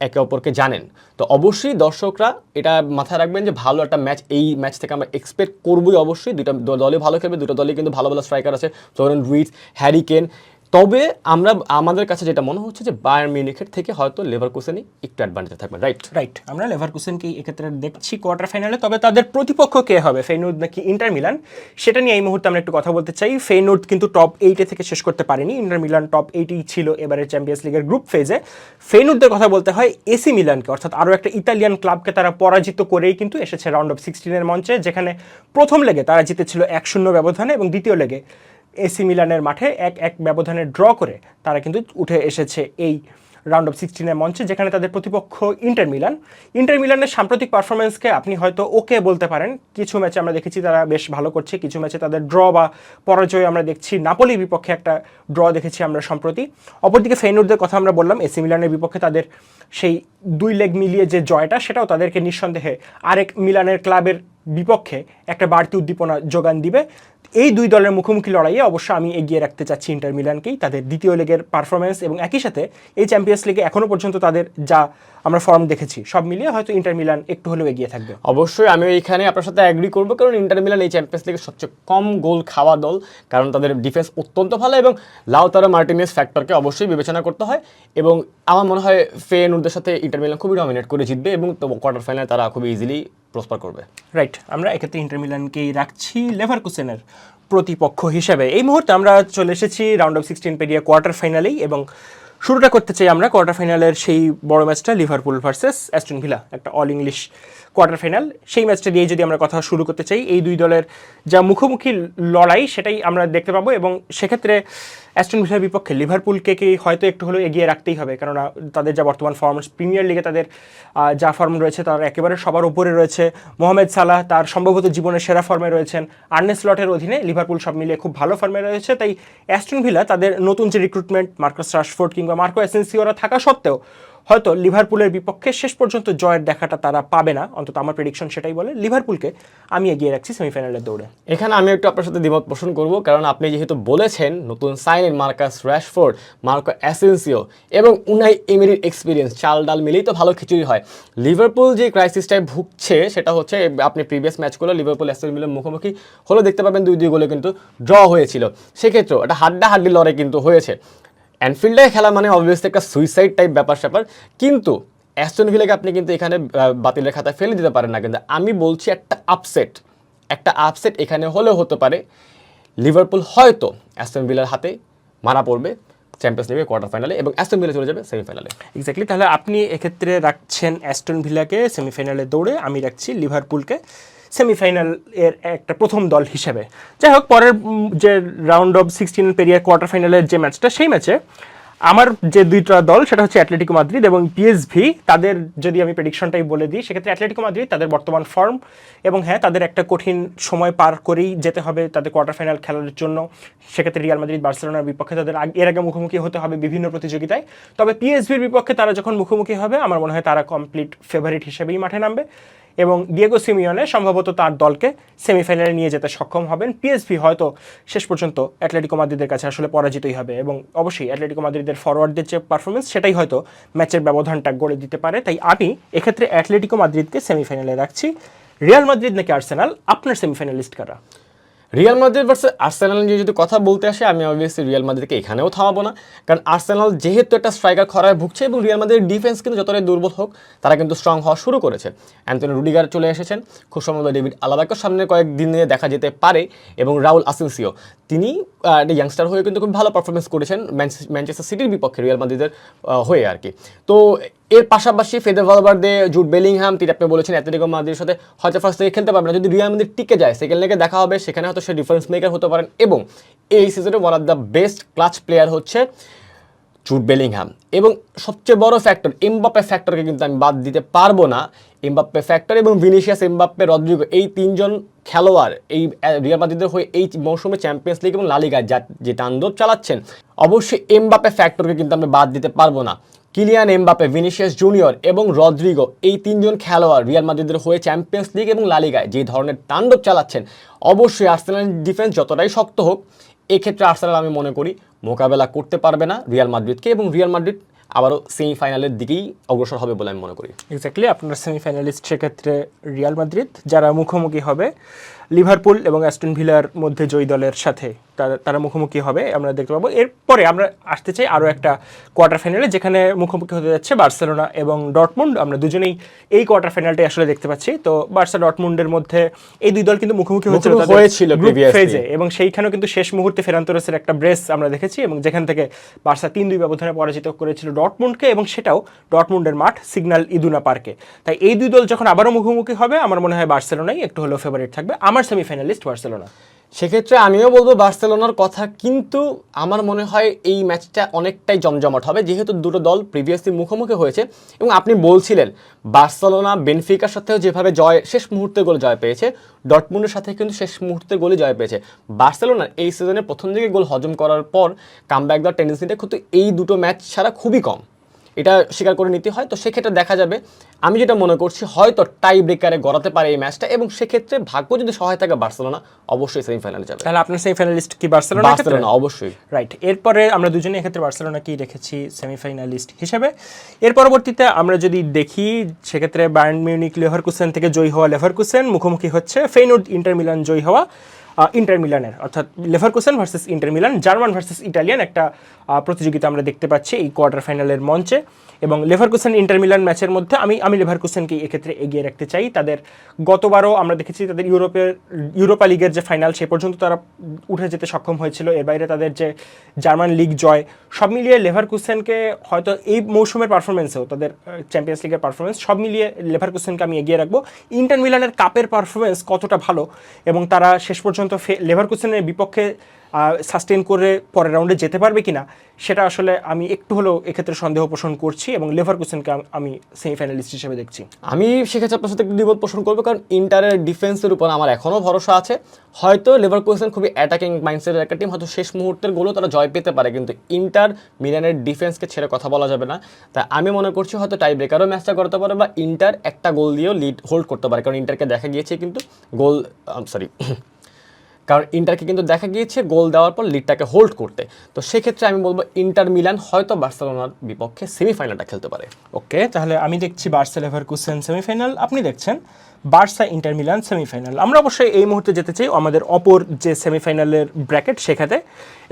একে অপরকে জানেন। তো অবশ্যই দর্শকরা এটা মাথায় রাখবেন যে ভালো একটা ম্যাচ, এই ম্যাচ থেকে আমরা এক্সপেক্ট করবোই অবশ্যই। দুটো দলই ভালো খেলবে, দুটো দলই কিন্তু ভালো ভালো স্ট্রাইকার আছে। ফ্লোরেন রুইস হ্যারিকেন তবে আমরা, আমাদের কাছে যেটা মনে হচ্ছে যে বায়ার মিউনিখের থেকে হয়তো লেভার কোসেনই একটু অ্যাডভান্টেজ থাকবে রাইট রাইট আমরা লেভার কুসেনকে এক্ষেত্রে দেখছি কোয়ার্টার ফাইনালে তবে তাদের প্রতিপক্ষ কে হবে? ফেনুদ নাকি ইন্টার মিলান সেটা নিয়ে এই মুহূর্তে আমরা একটু কথা বলতে চাই। ফেনুদ কিন্তু টপ এইটে থেকে শেষ করতে পারেনি। ইন্টার মিলান টপ এইটেই ছিল এবারে চ্যাম্পিয়ন্স লিগের গ্রুপ ফেজে ফেনুদের কথা বলতে হয় এসি মিলানকে অর্থাৎ আরও একটা ইতালিয়ান ক্লাবকে তারা পরাজিত করেই কিন্তু এসেছে রাউন্ড অফ সিক্সটিনের মঞ্চে, যেখানে প্রথম লেগে তারা জিতেছিল এক শূন্য ব্যবধানে এবং দ্বিতীয় লেগে এসি মিলানের মাঠে এক এক ব্যবধানে ড্র করে তারা কিন্তু উঠে এসেছে এই রাউন্ড অফ সিক্সটিনের মঞ্চে, যেখানে তাদের প্রতিপক্ষ ইন্টার মিলান। ইন্টার মিলানের সাম্প্রতিক পারফরমেন্সকে আপনি হয়তো ওকে বলতে পারেন। কিছু ম্যাচে আমরা দেখেছি তারা বেশ ভালো করছে, কিছু ম্যাচে তাদের ড্র বা পরাজয় আমরা দেখছি। নাপোলির বিপক্ষে একটা ড্র দেখেছি আমরা সম্প্রতি। অপরদিকে ফেনুরদের কথা আমরা বললাম, এসি মিলানের বিপক্ষে তাদের সেই দুই লেগ মিলিয়ে যে জয়টা, সেটাও তাদেরকে নিঃসন্দেহে আরেক মিলানের ক্লাবের বিপক্ষে একটা বাড়তি উদ্দীপনা যোগান দিবে। এই দুই দলের মুখোমুখি লড়াইয়ে অবশ্য আমি এগিয়ে রাখতে চাচ্ছি ইন্টার মিলানকেই। তাদের দ্বিতীয় লেগের পারফরমেন্স এবং একই সাথে এই চ্যাম্পিয়ন্স লিগে এখনও পর্যন্ত তাদের যা আমরা ফর্ম দেখেছি। সব মিলিয়ে হয়তো ইন্টার মিলান একটু হলেও এগিয়ে থাকবে। অবশ্যই আমি এইখানে আপনার সাথে অ্যাগ্রি করব কারণ ইন্টার মিলান এই চ্যাম্পিয়ন্স লিগের সবচেয়ে কম গোল খাওয়া দল কারণ তাদের ডিফেন্স অত্যন্ত ভালো এবং লাউতারো মার্টিনেস ফ্যাক্টরকে অবশ্যই বিবেচনা করতে হয় এবং আমার মনে হয় ফেনুরদের সাথে ইন্টার মিলান খুবই ডমিনেট করে জিতবে এবং কোয়ার্টার ফাইনালে তারা খুবই ইজিলি প্রসপার করবে। রাইট আমরা এক্ষেত্রে ইন্টার মিলানকেই রাখছি লেভারকুসেনের প্রতিপক্ষ হিসেবে। এই মুহূর্তে আমরা চলে এসেছি রাউন্ড অফ সিক্সটিন পেরিয়ে কোয়ার্টার ফাইনালেই এবং শুরুটা করতে চাই আমরা কোয়ার্টার ফাইনালের সেই বড় ম্যাচটা লিভারপুল ভার্সেস অ্যাস্টন ভিলা, একটা অল ইংলিশ কোয়ার্টার ফাইনাল। সেই ম্যাচটা দিয়ে যদি আমরা কথা শুরু করতে চাই, এই দুই দলের যা মুখোমুখি লড়াই সেটাই আমরা দেখতে পাবো এবং সেক্ষেত্রে অ্যাস্টন ভিলার বিপক্ষে লিভারপুলকে কি হয়তো একটু হলেও এগিয়ে রাখতেই হবে? কেননা তাদের যা বর্তমান ফর্ম প্রিমিয়ার লিগে তাদের যা ফর্ম রয়েছে তার একেবারে সবার উপরে রয়েছে। মোহামেদ সালাহ তার সম্ভবত জীবনের সেরা ফর্মে রয়েছেন। আর্নেস লটের অধীনে লিভারপুল সব মিলিয়ে খুব ভালো ফর্মে রয়েছে। তাই অ্যাস্টন ভিলা তাদের নতুন যে রিক্রুটমেন্ট মার্কাস রাশফোর্ড কিংবা মার্কো এসেন্সিওরা থাকা সত্ত্বেও হয়তো লিভারপুলের বিপক্ষে শেষ পর্যন্ত জয়ের দেখাটা তারা পাবে না। অন্তত আমার প্রেডিকশন সেটাই বলে, লিভারপুলকে আমি এগিয়ে রাখছি সেমিফাইনালের দৌড়ে। এখানে আমি একটু আপনার সাথে দ্বিমত পোষণ করব, কারণ আপনি যেহেতু বলেছেন নতুন sign Marcus Rashford Marco Asensio এবং উনাই এমেরির এক্সপিরিয়েন্স চাল ডাল মিলেই তো ভালো খিচুড়ি হয়। লিভারপুল যে ক্রাইসিসটায় ভুগছে, সেটা হচ্ছে, আপনি প্রিভিয়াস ম্যাচগুলো লিভারপুল অ্যাস্টন মিলের মুখোমুখি হলে দেখতে পাবেন দুই দুই গোলে কিন্তু ড্র হয়েছিল। সেক্ষেত্রেও একটা হাড্ডা হাড্ডি লড়াই কিন্তু হয়েছে। অ্যানফিল্ডে খেলা মানে অবভিয়াসলি একটা সুইসাইড টাইপ ব্যাপার স্যাপার। কিন্তু অ্যাস্টন ভিলাকে আপনি কিন্তু এখানে বাতিলের খাতায় ফেলে দিতে পারেন না কিন্তু আমি বলছি একটা আপসেট একটা আপসেট এখানে হলেও হতে পারে। লিভারপুল হয়তো অ্যাস্টন ভিলার হাতে মারা পড়বে চ্যাম্পিয়ন্স লিগের কোয়ার্টার ফাইনালে এবং অ্যাস্টন ভিলা চলে যাবে সেমিফাইনালে এক্স্যাক্টলি তাহলে আপনি এক্ষেত্রে রাখছেন অ্যাস্টন ভিলাকে সেমিফাইনালে দৌড়ে, আমি রাখছি লিভারপুলকে সেমিফাইনাল এর একটা প্রথম দল হিসেবে। যাই হোক, পরের যে রাউন্ড অফ সিক্সটিন পেরিয়ে কোয়ার্টার ফাইনালের যে ম্যাচটা সেই ম্যাচে আমার যে দুইটা দল, সেটা হচ্ছে অ্যাটলেটিকো মাদ্রিদ এবং পিএসভি তাদের যদি আমি প্রেডিকশনটাই বলে দিই, সেক্ষেত্রে অ্যাটলেটিকো মাদ্রিদ তাদের বর্তমান ফর্ম এবং হ্যাঁ তাদের একটা কঠিন সময় পার করেই যেতে হবে তাদের কোয়ার্টার ফাইনাল খেলার জন্য। সেক্ষেত্রে রিয়াল মাদ্রিদ বার্সেলোনার বিপক্ষে তাদের এর আগে মুখোমুখি হতে হবে বিভিন্ন প্রতিযোগিতায়। তবে পিএসভির বিপক্ষে তারা যখন মুখোমুখি হবে, আমার মনে হয় তারা কমপ্লিট ফেভারিট হিসেবেই মাঠে নামবে। এবং ডিয়েগো সিমিয়নে সম্ভবত তার দলকে সেমিফাইনালে নিয়ে যেতে সক্ষম হবেন। পিএসভি হয়তো শেষ পর্যন্ত অ্যাটলেটিকো মাদ্রিদের কাছে আসলে পরাজিতই হবে এবং অবশ্যই অ্যাটলেটিকো মাদ্রিদের ফরওয়ার্ডদের যে পারফরমেন্স সেটাই হয়তো ম্যাচের ব্যবধানটা গড়ে দিতে পারে। তাই আমি এক্ষেত্রে অ্যাটলেটিকো মাদ্রিদকে সেমিফাইনালে রাখছি। রিয়াল মাদ্রিদ নাকি আর্সেনাল আপনার সেমিফাইনালিস্ট কারা? রিয়াল মাদ্রিদ ভার্সেস আর্সেনাল নিয়ে যদি কথা বলতে আসে, আমি অবভিয়াসলি রিয়াল মাদ্রিদকে এখানেও থামাবো না। কারণ আর্সেনাল যেহেতু একটা স্ট্রাইকার খরায় ভুগছে এবং রিয়াল মাদ্রিদের ডিফেন্স কিন্তু যতটাই দুর্বল হোক, তারা কিন্তু স্ট্রং হওয়া শুরু করেছে। অ্যান্টনি রুডিগার চলে এসেছেন। খুব সম্ভবত ডেভিড আলাবাকেও সামনে কয়েকদিনে দেখা যেতে পারে এবং রাউল আসেন্সিও তিনি একটা ইয়াংস্টার হয়ে কিন্তু খুব ভালো পারফরমেন্স করেছেন ম্যানচে- ম্যানচেস্টার সিটির বিপক্ষে রিয়াল মাদ্রিদের হয়ে আর কি। তো এর পাশাপাশি ফেদার ভালবার্দে জুট বেলিংহাম তিনি আপনি বলেছেন অ্যাথলেটিকো মাদ্রিদের সাথে হয়তো ফার্স্ট থেকে খেলতে পারবে না। যদি রিয়াল মাদ্রিদ টিকে যায় সেকেন্ড লেগে দেখা হবে, সেখানে হয়তো সে ডিফারেন্স মেকার হতে পারেন এবং এই সিজনে one of the best clutch player হচ্ছে জুট বেলিংহাম এবং সবচেয়ে বড় ফ্যাক্টর এমবাপ্পে ফ্যাক্টরকে কিন্তু আমি বাদ দিতে পারব না। এমবাপ্পে ফ্যাক্টর এবং ভিনিসিয়াস এমবাপ্পে রদ্রিগো এই তিনজন খেলোয়াড় এই রিয়াল মাদ্রিদের হয়ে এই মৌসুমে চ্যাম্পিয়ন্স লিগ এবং লালিগা যা, যে তাণ্ডব চালাচ্ছেন, অবশ্যই এমবাপ্পে ফ্যাক্টরকে কিন্তু আমি বাদ দিতে পারব না। কিলিয়ান এমবাপে ভিনিসিয়াস জুনিয়র এবং রদ্রিগো এই তিনজন খেলোয়াড় রিয়াল মাদ্রিদের হয়ে চ্যাম্পিয়ন্স লিগ এবং লালিগায় যে ধরনের তাণ্ডব চালাচ্ছেন, অবশ্যই আর্সেনাল ডিফেন্স যতটাই শক্ত হোক, এক্ষেত্রে আর্সেনাল আমি মনে করি মোকাবেলা করতে পারবে না রিয়াল মাদ্রিদকে এবং রিয়াল মাদ্রিদ আবারও সেমিফাইনালের দিকেই অগ্রসর হবে বলে আমি মনে করি। এক্স্যাক্টলি আপনার সেমিফাইনালিস্ট সেক্ষেত্রে রিয়াল মাদ্রিদ, যারা মুখোমুখি হবে লিভারপুল এবং অ্যাস্টন ভিলার মধ্যে জয়ী দলের সাথে তারা মুখোমুখি হবে আমরা দেখতে পাবো। এরপরে আমরা আসতে চাই আরও একটা কোয়ার্টার ফাইনালে যেখানে মুখোমুখি হতে যাচ্ছে বার্সেলোনা এবং ডটমুন্ড আমরা দুজনেই এই কোয়ার্টার ফাইনালটাই আসলে দেখতে পাচ্ছি। তো বার্সা ডটমুন্ডের মধ্যে এই দুই দল কিন্তু মুখোমুখি হয়েছিল এ এবং সেইখানেও কিন্তু শেষ মুহূর্তে ফেরান্তোরেসের একটা ব্রেস আমরা দেখেছি এবং যেখান থেকে বার্সা তিন দুই ব্যবধানে পরাজিত করেছিল ডটমুন্ডকে এবং সেটাও ডটমুন্ডের মাঠ সিগনাল ইদুনা পার্কে। তাই এই দুই দল যখন আবারও মুখোমুখি হবে আমার মনে হয় বার্সেলোনাই একটু হলেও ফেভারিট থাকবে। আমার সেমিফাইনালিস্ট বার্সেলোনা সেক্ষেত্রে আমিও বলব বার্সেলোনার কথা, কিন্তু আমার মনে হয় এই ম্যাচটা অনেকটাই জমজমাট হবে, যেহেতু দুটো দল প্রিভিয়াসলি মুখোমুখি হয়েছে। এবং আপনি বলছিলেন, বার্সেলোনা বেনফিকার সাথেও যেভাবে জয়, শেষ মুহূর্তে গোলে জয় পেয়েছে ডটমুন্ডের সাথে কিন্তু শেষ মুহূর্তে গোলে জয় পেয়েছে। বার্সেলোনার এই সিজনে প্রথম দিকে গোল হজম করার পর কামব্যাক দেওয়ার টেন্ডেন্সিটা কিন্তু এই দুটো ম্যাচ ছাড়া খুবই কম। এটা স্বীকার করে নিতে হয়। তো সেক্ষেত্রে দেখা যাবে আমি যেটা মনে করছি হয়তো টাই ব্রেকারে গড়াতে পারে এই ম্যাচটা এবং সেক্ষেত্রে ভাগ্য যদি সহায় থাকে বার্সেলোনা অবশ্যই সেমিফাইনালে যাবে। তাহলে আপনার সেমিফাইনালিস্ট কি বার্সেলোনা বার্সেলোনা অবশ্যই। রাইট এরপরে আমরা দুজনে এক্ষেত্রে বার্সেলোনাকেই রেখেছি? সেমিফাইনালিস্ট হিসেবে। এর পরবর্তীতে আমরা যদি দেখি সেক্ষেত্রে বায়ার্ন মিউনিক লেভারকুসেন থেকে জয়ী হওয়া লেভারকুসেন মুখোমুখি হচ্ছে ফেইনুড ইন্টার মিলান জয়ী হওয়া ইন্টার মিলানের, অর্থাৎ Leverkusen versus Inter Milan, German versus Italian একটা প্রতিযোগিতা আমরা দেখতে পাচ্ছি এই কোয়ার্টার ফাইনালের মঞ্চে। এবং লেভারকুসেন ইন্টার মিলান ম্যাচের মধ্যে আমি আমি লেভার লেভারকুসেনকে এক্ষেত্রে এগিয়ে রাখতে চাই। তাদের গতবারও আমরা দেখেছি তাদের ইউরোপের, ইউরোপা লিগের যে ফাইনাল, সে পর্যন্ত তারা উঠে যেতে সক্ষম হয়েছিল। এর বাইরে তাদের যে জার্মান লিগ জয়, সব মিলিয়ে লেভার লেভারকুসেনকে হয়তো এই মৌসুমের পারফরমেন্সেও তাদের চ্যাম্পিয়ন্স লিগের পারফরমেন্স সব মিলিয়ে লেভার লেভারকুসেনকে আমি এগিয়ে রাখব। ইন্টার মিলানের কাপের পারফরমেন্স কতটা ভালো? এবং তারা শেষ পর্যন্ত ফে- লেভারকুসেনের বিপক্ষে সাস্টেন করে পরের রাউন্ডে যেতে পারবে কিনা, সেটা আসলে আমি একটু হলেও এক্ষেত্রে সন্দেহ পোষণ করছি এবং লেভারকুসেনকে আম- আমি সেমিফাইনালিস্ট হিসেবে দেখছি। আমি সেক্ষেত্রে আপনার সাথে একটু দ্বিমত পোষণ করব, কারণ ইন্টারের ডিফেন্সের উপর আমার এখনও ভরসা আছে। হয়তো লেভার কোয়েশন খুবই অ্যাটাকিং মাইন্ডসেটের একটা টিম হয়তো শেষ মুহূর্তের গোলও তারা জয় পেতে পারে, কিন্তু ইন্টার মিলানের ডিফেন্সকে ছেড়ে কথা বলা যাবে না। তাই আমি মনে করছি হয়তো টাই ব্রেকারও ম্যাচটা করতে পারে বা ইন্টার একটা গোল দিয়েও লিড হোল্ড করতে পারে, কারণ ইন্টারকে দেখা গিয়েছে কিন্তু গোল সরি কারণ ইন্টারকে কিন্তু দেখা গিয়েছে গোল দেওয়ার পর লিডটাকে হোল্ড করতে। তো সেক্ষেত্রে আমি বলব ইন্টার মিলান হয়তো বার্সেলোনার বিপক্ষে সেমিফাইনালটা খেলতে পারে। ওকে, তাহলে আমি দেখছি বার্সা লেভারকুসেন সেমিফাইনাল। আপনি দেখছেন বার্সা ইন্টার মিলান সেমিফাইনাল। আমরা অবশ্যই এই মুহূর্তে যেতে চাই আমাদের অপর যে সেমিফাইনালের ব্র্যাকেট সেখানে।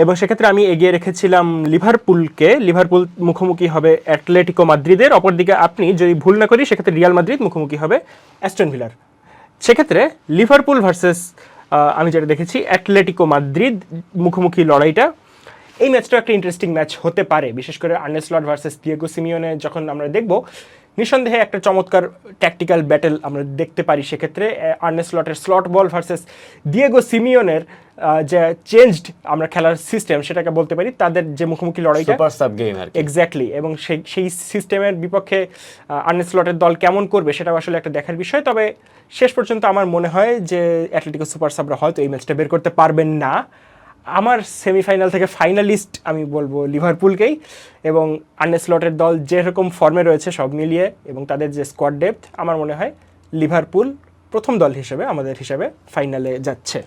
এবং সেক্ষেত্রে আমি এগিয়ে রেখেছিলাম লিভারপুলকে। লিভারপুল মুখোমুখি হবে অ্যাটলেটিকো মাদ্রিদের। অপরদিকে আপনি যদি ভুল না করি, সেক্ষেত্রে রিয়াল মাদ্রিদ মুখোমুখি হবে অ্যাস্টন ভিলার। সেক্ষেত্রে লিভারপুল ভার্সেস আমি যেটা দেখেছি অ্যাটলেটিকো মাদ্রিদ মুখোমুখি লড়াইটা। এই ম্যাচটা একটা ইন্টারেস্টিং ম্যাচ হতে পারে বিশেষ করে Arne Slot versus Diego Simeone যখন আমরা দেখব নিঃসন্দেহে একটা চমৎকার ট্যাকটিক্যাল ব্যাটেল আমরা দেখতে পারি সেক্ষেত্রে আর্নেস লটের স্লট বল ভার্সেস দিয়েগো সিমিওনের যে চেঞ্জড আমরা খেলার সিস্টেম সেটাকে বলতে পারি তাদের যে মুখোমুখি লড়াইটা। সুপার সাব গেম আর এক্স্যাক্টলি এবং সেই সেই সিস্টেমের বিপক্ষে আর্নেস লটের দল কেমন করবে সেটাও আসলে একটা দেখার বিষয়। তবে শেষ পর্যন্ত আমার মনে হয় যে অ্যাটলেটিকো সুপার সাবরা হয়তো এই ম্যাচটা বের করতে পারবেন না। আমার সেমিফাইনাল থেকে ফাইনালিস্ট আমি বলব লিভারপুলকেই এবং আর্নেসলটের দল যেরকম ফর্মে রয়েছে সব মিলিয়ে এবং তাদের যে স্কোয়াড ডেপথ আমার মনে হয় লিভারপুল প্রথম দল হিসেবে আমাদের হিসেবে ফাইনালে যাচ্ছে।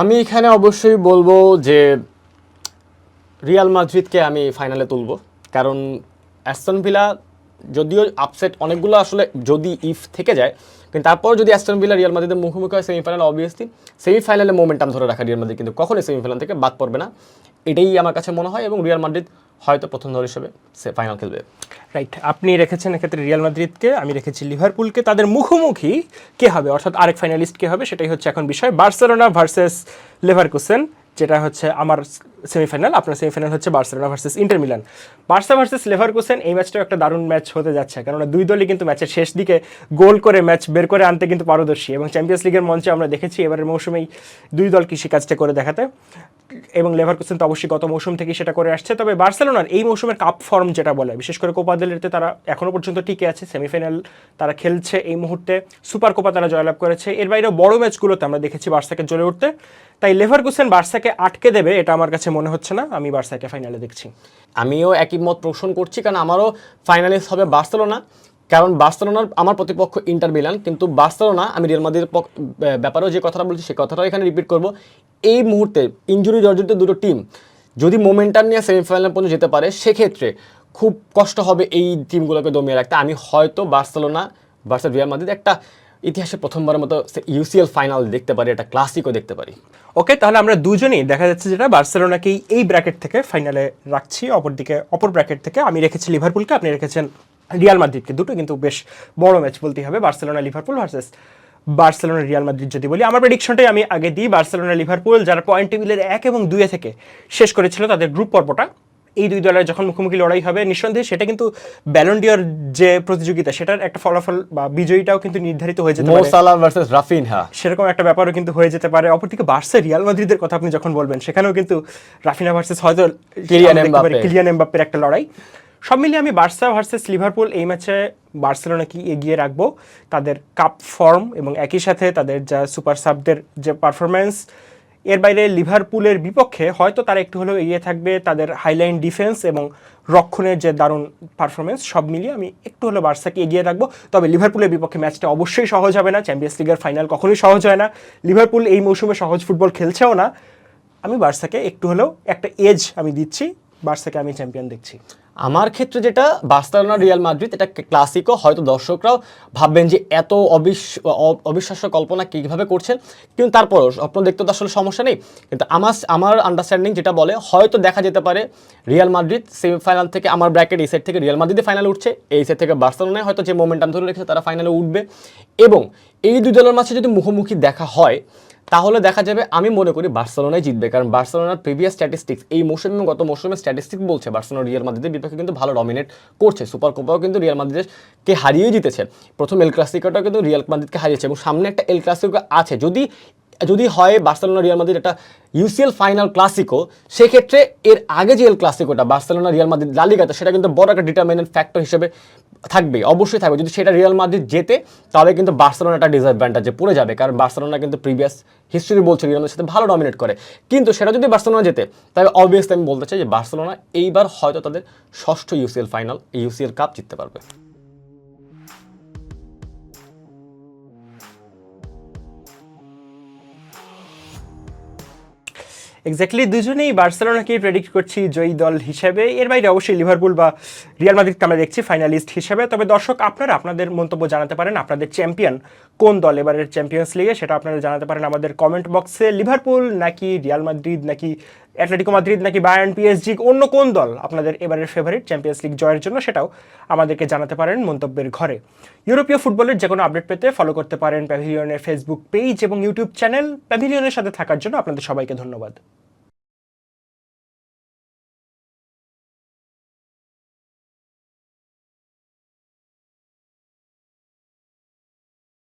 আমি এখানে অবশ্যই বলব যে রিয়াল মাদ্রিদকে আমি ফাইনালে তুলব। কারণ অ্যাস্টন ভিলা যদিও আপসেট অনেকগুলো আসলে যদি ইফ থেকে যায়, কিন্তু তারপর যদি অ্যাস্টন ভিলা রিয়াল মাদ্রিদের মুখোমুখি হয় সেমিফাইনাল অবভিয়াসলি সেমিফাইনালে মোমেন্টাম ধরে রাখা রিয়াল মাদ্রিদ কিন্তু কখনোই সেমিফাইনাল থেকে বাদ পড়বে না। এটাই আমার কাছে মনে হয় এবং রিয়াল মাদ্রিদ হয়তো প্রথম দল হিসেবে সে ফাইনাল খেলবে। রাইট আপনি রেখেছেন এক্ষেত্রে রিয়াল মাদ্রিদকে আমি রেখেছি লিভারপুলকে তাদের মুখোমুখি কে হবে? অর্থাৎ আরেক ফাইনালিস্ট কে হবে? সেটাই হচ্ছে এখন বিষয়। বার্সেলোনা ভার্সেস লেভারকুসেন যেটা হচ্ছে আমার সেমিফাইনাল আপনার সেমিফাইনাল হচ্ছে Barcelona versus Inter Milan. Barca versus Leverkusen এই ম্যাচটাও একটা দারুণ ম্যাচ হতে যাচ্ছে, কেননা দুই দলই কিন্তু ম্যাচের শেষ দিকে গোল করে ম্যাচ বের করে আনতে কিন্তু পারদর্শী এবং চ্যাম্পিয়ন্স লিগের মঞ্চে আমরা দেখেছি এবারের মৌসুমেই দুই দল কৃষিকাজটা করে দেখাতে। এবং লেভার লেভারকুসেন তো অবশ্যই গত মৌসুম থেকে সেটা করে আসছে। তবে বার্সেলোনার এই মৌসুমের কাপ ফর্ম যেটা বলে, বিশেষ করে কোপা দেলেতে তারা এখনও পর্যন্ত টিকে আছে। সেমিফাইনাল তারা খেলছে এই মুহূর্তে। সুপার কোপা তারা জয়লাভ করেছে। এর বাইরেও বড় ম্যাচগুলোতে আমরা দেখেছি বার্সাকে জ্বলে উঠতে। তাই লেভার লেভারকুসেন বার্সাকে আটকে দেবে, এটা আমার কাছে মনে হচ্ছে না। আমি বার্সাকে ফাইনালে দেখছি। আমিও একই মত পোষণ করছি, কারণ আমারও ফাইনালিস্ট হবে বার্সেলোনা। কারণ বার্সেলোনার আমার প্রতিপক্ষ ইন্টার মিলান, কিন্তু বার্সেলোনা, আমি রিয়াল মাদ্রিদের ব্যাপারেও যে কথাটা বলছি সে কথাটাও এখানে রিপিট করব। এই মুহূর্তে ইঞ্জুরি জর্জরিত দুটো টিম যদি মোমেন্টাম নিয়ে সেমিফাইনাল পর্যন্ত যেতে পারে, সেক্ষেত্রে খুব কষ্ট হবে এই টিমগুলোকে দমিয়ে রাখতে। আমি হয়তো বার্সেলোনা ভার্সেস রিয়াল মাদ্রিদ একটা ইতিহাসে প্রথমবারের মতো ইউসিএল ফাইনাল দেখতে পারি, একটা ক্লাসিকও দেখতে পারি। ওকে তাহলে আমরা দুজনেই দেখা যাচ্ছে যেটা বার্সেলোনাকেই এই ব্র্যাকেট থেকে ফাইনালে রাখছি। অপরদিকে, অপর ব্র্যাকেট থেকে আমি রেখেছি লিভারপুলকে আপনি রেখেছেন রিয়াল মাদ্রিদকে দুটো কিন্তু বেশ বড় ম্যাচ বলতেই হবে Barcelona Liverpool versus Barcelona Real Madrid যদি বলি। আমার প্রেডিকশনটাই আমি আগে দিই বার্সেলোনা লিভারপুল যারা পয়েন্ট টেবিলের এক এবং দুয়ে থেকে শেষ করেছিল তাদের গ্রুপ পর্বটা এই দুই দলের যখন মুখোমুখি লড়াই হবে নিঃসন্দেহে সেটা কিন্তু ব্যালন্ডিয়র যে প্রতিযোগিতা সেটার একটা ফলাফল বা বিজয়ীটাও কিন্তু নির্ধারিত হয়ে যেতে পারে। সালাহ ভার্সেস রাফিনহা সেরকম একটা ব্যাপারও কিন্তু হয়ে যেতে পারে। অপরদিকে বার্সা রিয়াল মাদ্রিদের কথা আপনি যখন বলবেন সেখানেও কিন্তু রাফিনা ভার্সেস হয়তো। কিলিয়ান এমবাপ্পের একটা লড়াই। সব মিলিয়ে আমি বার্সা ভার্সেস লিভারপুল এই ম্যাচে বার্সেলোনাকে এগিয়ে রাখব, তাদের কাপ ফর্ম এবং একই সাথে তাদের যা সুপার সাবদের যে পারফরমেন্স এর বাইরে লিভারপুলের বিপক্ষে হয়তো তারা একটু হলেও এগিয়ে থাকবে, তাদের হাইলাইন ডিফেন্স এবং রক্ষণের যে দারুণ পারফরমেন্স সব মিলিয়ে আমি একটু হলেও বার্সাকে এগিয়ে রাখব। তবে লিভারপুলের বিপক্ষে ম্যাচটা অবশ্যই সহজ হবে না চ্যাম্পিয়ন্স লিগের ফাইনাল কখনোই সহজ হয় না। লিভারপুল এই মৌসুমে সহজ ফুটবল খেলছেও না। আমি বার্সাকে একটু হলেও একটা এজ আমি দিচ্ছি, বার্সাকে আমি চ্যাম্পিয়ন দেখছি। আমার ক্ষেত্রে যেটা, বার্সেলোনা, রিয়াল মাদ্রিদ, এটা ক্লাসিকও হয়তো দর্শকরাও ভাববেন যে এত অবিশ, অ- অবিশ্বাস্য কল্পনা কীভাবে করছেন। কিন্তু তারপরও স্বপ্ন দেখতে তো আসলে সমস্যা নেই। কিন্তু আমার আমার আন্ডারস্ট্যান্ডিং যেটা বলে, হয়তো দেখা যেতে পারে রিয়াল মাদ্রিদ সেমিফাইনাল থেকে আমার ব্র্যাকেট এই সেট থেকে রিয়াল মাদ্রিদে ফাইনাল উঠছে। এই সেট থেকে বার্সেলোনায় হয়তো যে মোমেন্টাম ধরে রেখেছে তারা ফাইনালে উঠবে। এবং এই দুই দলের মাঝে যদি মুখোমুখি দেখা হয় তাহলে দেখা যাবে, আমি মনে করি বার্সেলোনাই জিতবে। কারণ বার্সেলোনার প্রিভিয়াস স্ট্যাটিস্টিক্স এই মৌসুম এবং গত মৌসুমের স্ট্যাটিস্টিক বলছে বার্সেলোনা রিয়াল মাদ্রিদের বিপক্ষে কিন্তু ভালো ডমিনেট করছে। সুপার কোপাও কিন্তু রিয়াল মাদ্রিদকে হারিয়েই জিতেছে। প্রথম এল ক্লাসিকোটাও কিন্তু রিয়াল মাদ্রিদকে হারিয়েছে এবং সামনে একটা এল ক্লাসিকো আছে। যদি যদি হয় বার্সেলোনা রিয়াল মাদ্রিদ একটা ইউসিএল ফাইনাল ক্লাসিকো সেক্ষেত্রে এর আগে যে এল ক্লাসিকোটা বার্সেলোনা রিয়াল মাদ্রিদ লালিগাতে সেটা কিন্তু বড় একটা ডিটারমিনেন্ট ফ্যাক্টর হিসেবে থাকবে, অবশ্যই থাকবে। যদি সেটা রিয়াল মাদ্রিদ জেতে, তাহলে কিন্তু বার্সেলোনা একটা ডিসঅ্যাডভান্টেজে পড়ে যাবে, কারণ বার্সেলোনা কিন্তু প্রিভিয়াস হিস্ট্রি বলছে রিয়াল সাথে ভালো ডমিনেট করে। কিন্তু সেটা যদি বার্সেলোনা জেতে, তাহলে অবভিয়াসলি আমি বলতে চাই যে বার্সেলোনা এইবার হয়তো তাদের ষষ্ঠ ইউসিএল ফাইনাল ইউসিএল কাপ জিততে পারবে। এক্স্যাক্টলি দুজনেই বার্সেলোনাকে প্রেডিক্ট করছি জয়ী দল হিসেবে। এর বাইরে অবশ্যই লিভারপুল বা রিয়াল মাদ্রিদকে আমরা দেখছি ফাইনালিস্ট হিসেবে। তবে দর্শক, আপনারা আপনাদের মন্তব্য জানাতে পারেন আপনাদের চ্যাম্পিয়ন কোন দল এবারের চ্যাম্পিয়ন্স লিগে সেটা আপনারা জানাতে পারেন আমাদের কমেন্ট বক্সে লিভারপুল নাকি রিয়াল মাদ্রিদ নাকি অ্যাটলেটিকো মাদ্রিদ নাকি বায়ার্ন পিএসজি অন্য কোন দল আপনাদের এবারের ফেভারিট চ্যাম্পিয়ন্স লিগ জয়ের জন্য সেটাও আমাদেরকে জানাতে পারেন মন্তব্যের ঘরে। ইউরোপীয় ফুটবলের যে কোনো আপডেট পেতে ফলো করতে পারেন প্যাভিলিয়নের ফেসবুক পেজ এবং ইউটিউব চ্যানেল প্যাভিলিয়নের সাথে থাকার জন্য আপনাদের সবাইকে ধন্যবাদ।